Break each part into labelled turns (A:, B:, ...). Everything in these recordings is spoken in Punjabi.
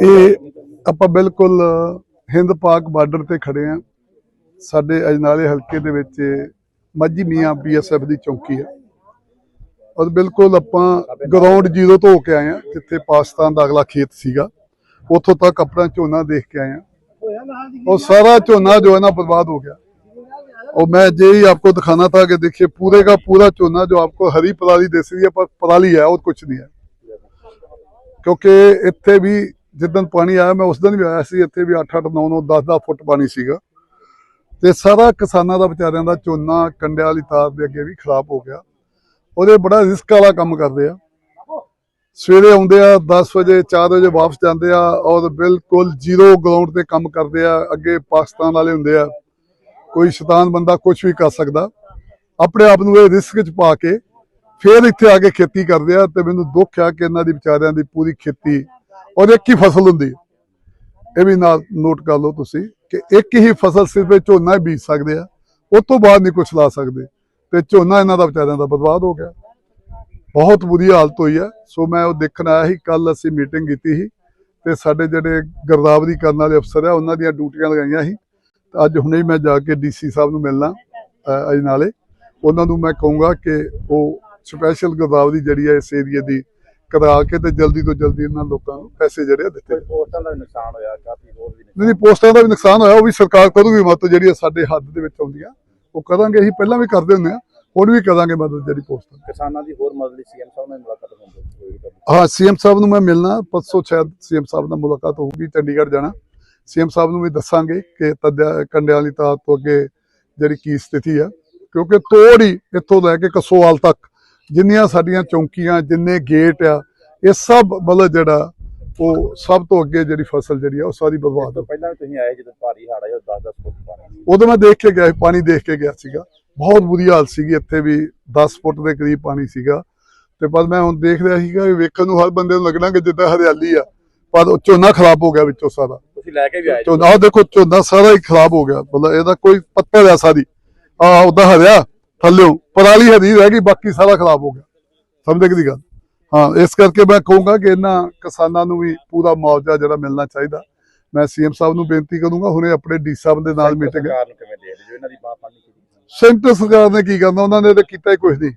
A: ਇਹ ਆਪਾਂ ਬਿਲਕੁਲ ਹਿੰਦ ਪਾਕ ਬਾਰਡਰ ਤੇ ਖੜੇ ਆ ਸਾਡੇ ਅਜਨਾਲੇ ਹਲਕੇ ਦੇ ਵਿੱਚ ਮਾਝੀ ਮੀਆਂ ਬੀਐਸਐਫ ਦੀ ਚੌਕੀ ਹੈ ਔਰ ਬਿਲਕੁਲ ਆਪਾਂ ਗਰਾਊਂਡ ਜ਼ੀਰੋ ਤੋਂ ਹੋ ਕੇ ਆਏ ਆ ਜਿੱਥੇ ਪਾਕਿਸਤਾਨ ਦਾ ਅਗਲਾ ਖੇਤ ਸੀਗਾ ਉੱਥੋਂ ਤੱਕ ਆਪਣਾ ਝੋਨਾ ਦੇਖ ਕੇ ਆਏ ਆ और सारा चोना जो है ना बर्बाद हो गया और मैं यही आपको दिखाना था कि देखिए पूरे का पूरा चोना जो आपको हरी पराली दिस रही है पर पराली है और कुछ नहीं है ਕਿਉਂਕਿ ਇੱਥੇ ਵੀ ਜਿੱਦਣ ਪਾਣੀ ਆਇਆ, ਮੈਂ ਉਸ ਦਿਨ ਵੀ ਆਇਆ ਸੀ, ਇੱਥੇ ਵੀ 8 8 9 9 10 10 ਫੁੱਟ ਪਾਣੀ ਸੀਗਾ। ਤੇ ਸਾਰਾ ਕਿਸਾਨਾਂ ਦਾ ਵਿਚਾਰਿਆਂ ਦਾ ਝੋਨਾ ਕੰਡਿਆਂ ਵਾਲੀ ਤਾਰ ਦੇ ਅੱਗੇ ਵੀ ਖਰਾਬ ਹੋ ਗਿਆ। ਉਹਦੇ ਬੜਾ ਰਿਸਕ ਵਾਲਾ ਕੰਮ ਕਰਦੇ ਆ। ਸਵੇਰੇ ਆਉਂਦੇ ਆ 10 ਵਜੇ 4 ਵਜੇ ਵਾਪਸ ਜਾਂਦੇ ਆ ਔਰ ਬਿਲਕੁਲ ਜ਼ੀਰੋ ਗਰਾਊਂਡ ਤੇ ਕੰਮ ਕਰਦੇ ਆ। ਅੱਗੇ ਪਾਕਿਸਤਾਨ ਵਾਲੇ ਹੁੰਦੇ ਆ। ਕੋਈ ਸ਼ੈਤਾਨ ਬੰਦਾ ਕੁਝ ਵੀ ਕਰ ਸਕਦਾ। ਆਪਣੇ ਆਪ ਨੂੰ ਇਹ ਰਿਸਕ 'ਚ ਪਾ ਕੇ ਫਿਰ ਇੱਥੇ ਆ ਕੇ ਖੇਤੀ ਕਰਦੇ ਆ ਤੇ ਮੈਨੂੰ ਦੁੱਖ ਆ ਕਿ ਇਹਨਾਂ ਦੀ ਵਿਚਾਰਿਆਂ ਦੀ ਪੂਰੀ ਖੇਤੀ ਔਰ ਇੱਕ ਹੀ ਫਸਲ ਹੁੰਦੀ। ਇਹ ਵੀ ਨਾਲ ਨੋਟ ਕਰ ਲਓ ਤੁਸੀਂ ਕਿ ਇੱਕ ਹੀ ਫਸਲ ਸਿਰਫ ਝੋਨਾ ਹੀ ਬੀਜ ਸਕਦੇ ਆ ਉਸ ਤੋਂ ਬਾਅਦ ਨਹੀਂ ਕੁਝ ਲਾ ਸਕਦੇ ਤੇ ਝੋਨਾ ਇਹਨਾਂ ਦਾ ਵਿਚਾਰਿਆਂ ਦਾ ਬਰਬਾਦ ਹੋ ਗਿਆ। ਬਹੁਤ ਬੁਰੀ ਹਾਲਤ ਹੋਈ ਹੈ ਸੋ ਮੈਂ ਉਹ ਦੇਖਣ ਆਇਆ ਸੀ ਕੱਲ ਅਸੀਂ ਮੀਟਿੰਗ ਕੀਤੀ ਸੀ ਤੇ ਸਾਡੇ ਜਿਹੜੇ ਗਰਦਾਵਰੀ ਕਰਨ ਵਾਲੇ ਅਫਸਰ ਆ ਉਹਨਾਂ ਦੀਆਂ ਡਿਊਟੀਆਂ ਲਗਾਈਆਂ ਸੀ। ਤੇ ਅੱਜ ਹੁਣੇ ਮੈਂ ਜਾ ਕੇ ਡੀਸੀ ਸਾਹਿਬ ਨੂੰ ਮਿਲਣਾ ਅ, ਅਜ ਨਾਲੇ ਉਹਨਾਂ ਨੂੰ ਮੈਂ ਕਹੂੰਗਾ ਕਿ ਉਹ ਸਪੈਸ਼ਲ ਗਰਦਾਵਰੀ ਜਿਹੜੀ ਹੈ ਇਸ ਏਰੀਏ ਦੀ ਕਰਾ ਕੇ ਤੇ ਜਲਦੀ ਤੋਂ ਜਲਦੀ ਇਹਨਾਂ ਲੋਕਾਂ ਨੂੰ ਪੈਸੇ ਜਿਹੜੇ ਆ ਦਿੱਤੇ।
B: ਪੋਸਟਾਂ ਦਾ ਵੀ ਨੁਕਸਾਨ ਹੋਇਆ ਕਾਫੀ ਹੋਰ ਵੀ
A: ਨਹੀਂ ਨਹੀਂ, ਪੋਸਟਾਂ ਦਾ ਵੀ ਨੁਕਸਾਨ ਹੋਇਆ ਉਹ ਵੀ ਸਰਕਾਰ ਕਰੂਗੀ ਮਦਦ ਜਿਹੜੀ ਆ ਸਾਡੇ ਹੱਥ ਦੇ ਵਿੱਚ ਆਉਂਦੀਆਂ ਉਹ ਕਰਾਂਗੇ ਅਸੀਂ ਪਹਿਲਾਂ ਵੀ ਕਰਦੇ ਹੁੰਦੇ ਆ ਹੁਣ ਵੀ ਕਰਾਂਗੇ ਮਦਦ ਜਿਹੜੀ ਪੋਸਟਾਂ।
B: ਕਿਸਾਨਾਂ ਦੀ ਹੋਰ ਮਦਦ ਲਈ ਸੀਐਮ ਸਾਹਿਬ ਨਾਲ ਮੁਲਾਕਾਤ ਹੋਊਗੀ
A: ਹਾਂ ਸੀਐਮ ਸਾਹਿਬ ਨੂੰ ਮੈਂ ਮਿਲਣਾ ਪਰਸੋਂ ਸ਼ਾਇਦ ਸੀਐਮ ਸਾਹਿਬ ਨਾਲ ਮੁਲਾਕਾਤ ਹੋਊਗੀ ਚੰਡੀਗੜ੍ਹ ਜਾਣਾ ਸੀਐਮ ਸਾਹਿਬ ਨੂੰ ਵੀ ਦੱਸਾਂਗੇ ਕਿ ਤੱਦਿਆ ਕੰਡਿਆਂ ਵਾਲੀ ਤਾਰ ਤੋਂ ਅੱਗੇ ਜਿਹੜੀ ਕੀ ਸਥਿਤੀ ਆ ਕਿਉਂਕਿ ਤੋੜ ਹੀ ਇੱਥੋਂ ਲੈ ਕੇ ਕਸੋਵਾਲ ਤੱਕ ਜਿੰਨੀਆਂ ਸਾਡੀਆਂ ਚੌਂਕੀਆਂ ਜਿੰਨੇ ਗੇਟ ਆ ਇਹ ਸਭ ਮਤਲਬ ਜਿਹੜਾ ਉਹ ਸਭ ਤੋਂ ਅੱਗੇ ਜਿਹੜੀ ਫਸਲ ਜਿਹੜੀ ਆ ਉਹ ਸਾਰੀ ਬਰਬਾਦ ਹੋ
B: ਪਹਿਲਾਂ ਤੁਸੀਂ ਆਏ ਜਦੋਂ ਭਾਰੀ ਹੜ੍ਹ ਆਇਆ 10 10 ਫੁੱਟ ਪਾਣੀ।
A: ਉਦੋਂ ਮੈਂ ਦੇਖ ਕੇ ਗਿਆ ਪਾਣੀ ਦੇਖ ਕੇ ਗਿਆ ਸੀਗਾ। ਬਹੁਤ ਬੁਰੀ ਹਾਲਤ ਸੀਗੀ ਇੱਥੇ ਵੀ 10 ਫੁੱਟ ਦੇ ਕਰੀਬ ਪਾਣੀ ਸੀਗਾ। ਤੇ ਪਰ ਮੈਂ ਹੁਣ ਦੇਖ ਰਿਹਾ ਸੀਗਾ ਵੀ ਵੇਖਣ ਨੂੰ ਹਰ ਬੰਦੇ ਨੂੰ ਲੱਗਣਾ ਕਿ ਜਿੱਦਾਂ ਹਰਿਆਲੀ ਆ ਪਰ ਉਹ ਝੋਨਾ ਖਰਾਬ ਹੋ ਗਿਆ ਵਿੱਚੋਂ ਸਾਰਾ।
B: ਤੁਸੀਂ ਲੈ ਕੇ ਵੀ ਆਏ।
A: ਝੋਨਾ ਦੇਖੋ ਝੋਨਾ ਸਾਰਾ ਹੀ ਖਰਾਬ ਹੋ ਗਿਆ। ਮਤਲਬ ਇਹਦਾ ਕੋਈ ਪੱਤਾ ਆ ਸਾਰੀ। ਆ ਉਹਦਾ ਹਰਿਆ। ਥੱਲਿਓ ਪਰਾਲੀ ਹਰੀ ਰਹਿ ਗਈ ਬਾਕੀ ਸਾਰਾ ਖਰਾਬ ਹੋ ਗਿਆ। ਸਮਝਦੇ ਦੀ ਗੱਲ? ਹਾਂ ਇਸ ਕਰਕੇ ਮੈਂ ਕਹੂੰਗਾ ਕਿ ਇਹਨਾਂ ਕਿਸਾਨਾਂ ਨੂੰ ਵੀ ਪੂਰਾ ਮੁਆਵਜ਼ਾ ਜਿਹੜਾ ਮਿਲਣਾ ਚਾਹੀਦਾ। ਮੈਂ ਸੀਐਮ ਸਾਹਿਬ ਨੂੰ ਬੇਨਤੀ ਕਰੂੰਗਾ ਹੁਣੇ ਆਪਣੇ ਡੀ ਸਾਹਿਬ ਦੇ ਨਾਲ ਮੀਟਿੰਗ ਸੈਂਟਰ ਸਰਕਾਰ ਨੇ ਕੀ ਕਰਨਾ? ਉਹਨਾਂ ਨੇ ਤਾਂ ਕੀਤਾ ਹੀ ਕੁਝ ਨਹੀਂ।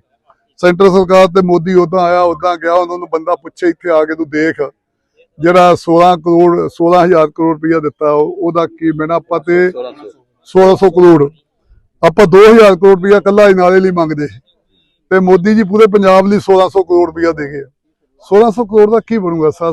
A: ਸੈਂਟਰ ਸਰਕਾਰ ਤੇ ਮੋਦੀ ਉਦਾਂ ਆਇਆ ਉਦਾਂ ਗਿਆ ਉਹਨਾਂ ਨੂੰ ਬੰਦਾ ਪੁੱਛੇ ਇੱਥੇ ਆ ਕੇ ਤੂੰ ਦੇਖ। ਜਿਹੜਾ 16 ਕਰੋੜ 16000 ਕਰੋੜ ਰੁਪਇਆ ਦਿੱਤਾ ਉਹ- ਉਹਦਾ ਕੀ ਮੈਨਾਂ? ਆਪਾਂ ਤੇ 1600 ਕਰੋੜ। ਆਪਾਂ 2000 ਕਰੋੜ ਰੁਪਇਆ ਕੱਲਾ ਹੀ ਲਈ ਮੰਗਦੇ ਸੀ। ਤੇ ਮੋਦੀ ਜੀ ਪੂਰੇ ਪੰਜਾਬ ਲਈ 1600 ਕਰੋੜ ਰੁਪਇਆ ਦੇ ਗਏ 1600 ਕਰੋੜ ਦਾ ਕੀ ਬਣੂਗਾ ਸਰ